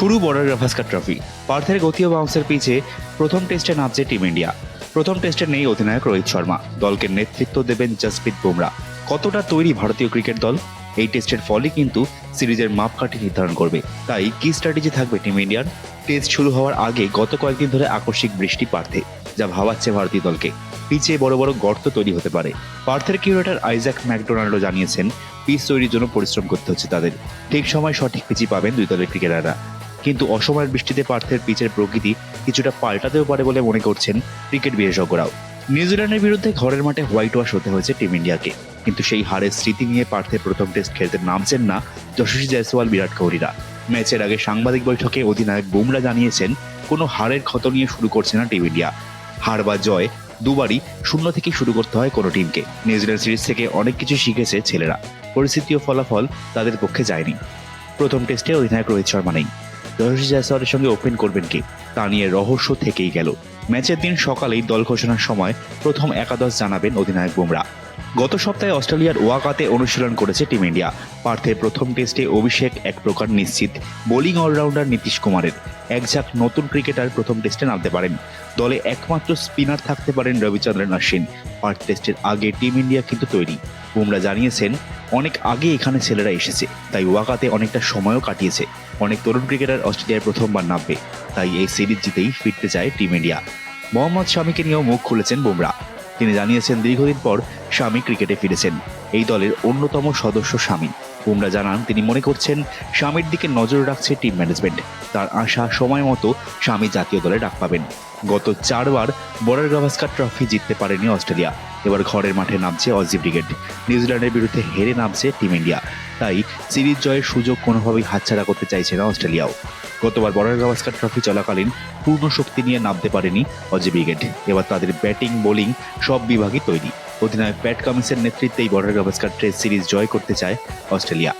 শুরু Border Gavaskar Trophy. পার্থের গতি ও বাউন্সের পিছে প্রথম টেস্টে নামছে টিম ইন্ডিয়া। প্রথম টেস্টে নেই অধিনায়ক রোহিত শর্মা। দলকে নেতৃত্ব দেবেন জসপ্রীত বুমরা। কতটা তৈরি ভারতীয় ক্রিকেট দল? এই টেস্টের ফলই কিন্তু সিরিজের মাপকাঠি নির্ধারণ করবে। তাই কি স্ট্র্যাটেজি থাকবে টিম ইন্ডিয়ার? টেস্ট শুরু হওয়ার আগে গত কয়েকদিন ধরে আকস্মিক বৃষ্টি পার্থে, যা ভাবাচ্ছে ভারতীয় দলকে। পিচে বড় বড় গর্ত তৈরি হতে পারে। পার্থের কিউরেটার আইজাক ম্যাকডোনাল্ডো জানিয়েছেন, পিচ তৈরির জন্য পরিশ্রম করতে হচ্ছে তাদের। ঠিক সময় সঠিক পিচি পাবেন দুই দলের ক্রিকেটাররা। কিন্তু অসময়ের বৃষ্টিতে পার্থের পিচের প্রকৃতি কিছুটা পাল্টাতেও পারে বলে মনে করছেন ক্রিকেট বিশেষজ্ঞরাও। নিউজিল্যান্ডের বিরুদ্ধে ঘরের মাঠে হোয়াইট ওয়াশ হতে হয়েছে টিম ইন্ডিয়াকে। কিন্তু সেই হারের স্মৃতি নিয়ে পার্থের প্রথম টেস্ট খেলতে নামছেন না যশস্বী জয়সওয়াল বিরাট কোহলিরা। ম্যাচের আগে সাংবাদিক বৈঠকে অধিনায়ক বুমরা জানিয়েছেন, কোনো হারের ক্ষত নিয়ে শুরু করছে না টিম ইন্ডিয়া। হার বা জয় দুবারই শূন্য থেকে শুরু করতে হয় কোনো টিমকে। নিউজিল্যান্ড সিরিজ থেকে অনেক কিছু শিখেছে ছেলেরা। পরিস্থিতি ও ফলাফল তাদের পক্ষে যায়নি। প্রথম টেস্টে অধিনায়ক রোহিত শর্মা নেই। যশস্বী জয়সওয়ালের সঙ্গে ওপেন করবেন কি? তা নিয়ে রহস্য থেকেই গেল। ম্যাচের দিন সকালেই দল ঘোষণার সময় প্রথম একাদশ জানাবেন অধিনায়ক বুমরা। গত সপ্তাহে অস্ট্রেলিয়ার ওয়াকাতে অনুশীলন করেছে টিম ইন্ডিয়া। পার্থের প্রথম টেস্টে অভিষেক এক প্রকার নিশ্চিত। বোলিং অলরাউন্ডার নীতিশ কুমারের। একঝাক নতুন ক্রিকেটার প্রথম টেস্টে নামতে পারেন। দলে একমাত্র স্পিনার থাকতে পারেন রবিচন্দ্রন অশ্বিন পার্থ টেস্টের আগে টিম ইন্ডিয়া কিন্তু তৈরি। বুমরা জানিয়েছেন, অনেক আগে এখানে ছেলেরা এসেছে, তাই ওয়াকাতে অনেকটা সময়ও কাটিয়েছে। অনেক তরুণ ক্রিকেটার অস্ট্রেলিয়ায় প্রথমবার নামবে, তাই এই সিরিজ জিতেই ফিরতে চায় টিম ইন্ডিয়া। মোহাম্মদ শামিকে নিয়েও মুখ খুলেছেন বুমরা। তিনি জানিয়েছেন, দীর্ঘদিন পর স্বামী ক্রিকেটে ফিরেছেন। এই দলের অন্যতম সদস্য স্বামী। বুমরা জানান, তিনি মনে করছেন, স্বামীর দিকে নজর রাখছে টিম ম্যানেজমেন্ট। তার আশা সময় মতো স্বামী জাতীয় দলে ডাক পাবেন। গত চারবার বর্ডার গাভাস্কার ট্রফি জিততে পারেনি অস্ট্রেলিয়া। এবার ঘরের মাঠে নামছে অজি ব্রিগেড। নিউজিল্যান্ডের বিরুদ্ধে হেরে নামছে টিম ইন্ডিয়া। তাই সিরিজ জয়ের সুযোগ কোনোভাবেই হাতছাড়া করতে চাইছে না অস্ট্রেলিয়াও। গতবার বর্ডার গাভাস্কার ট্রফি চলাকালীন পূর্ণ শক্তি নিয়ে নামতে পারেনি অজি ব্রিগেড এবার তাদের ব্যাটিং, বোলিং সব বিভাগই তৈরি। অধিনায়ক প্যাট কামিন্সের নেতৃত্বেই বর্ডার গাভাস্কার টেস্ট সিরিজ জয় করতে চায় অস্ট্রেলিয়া।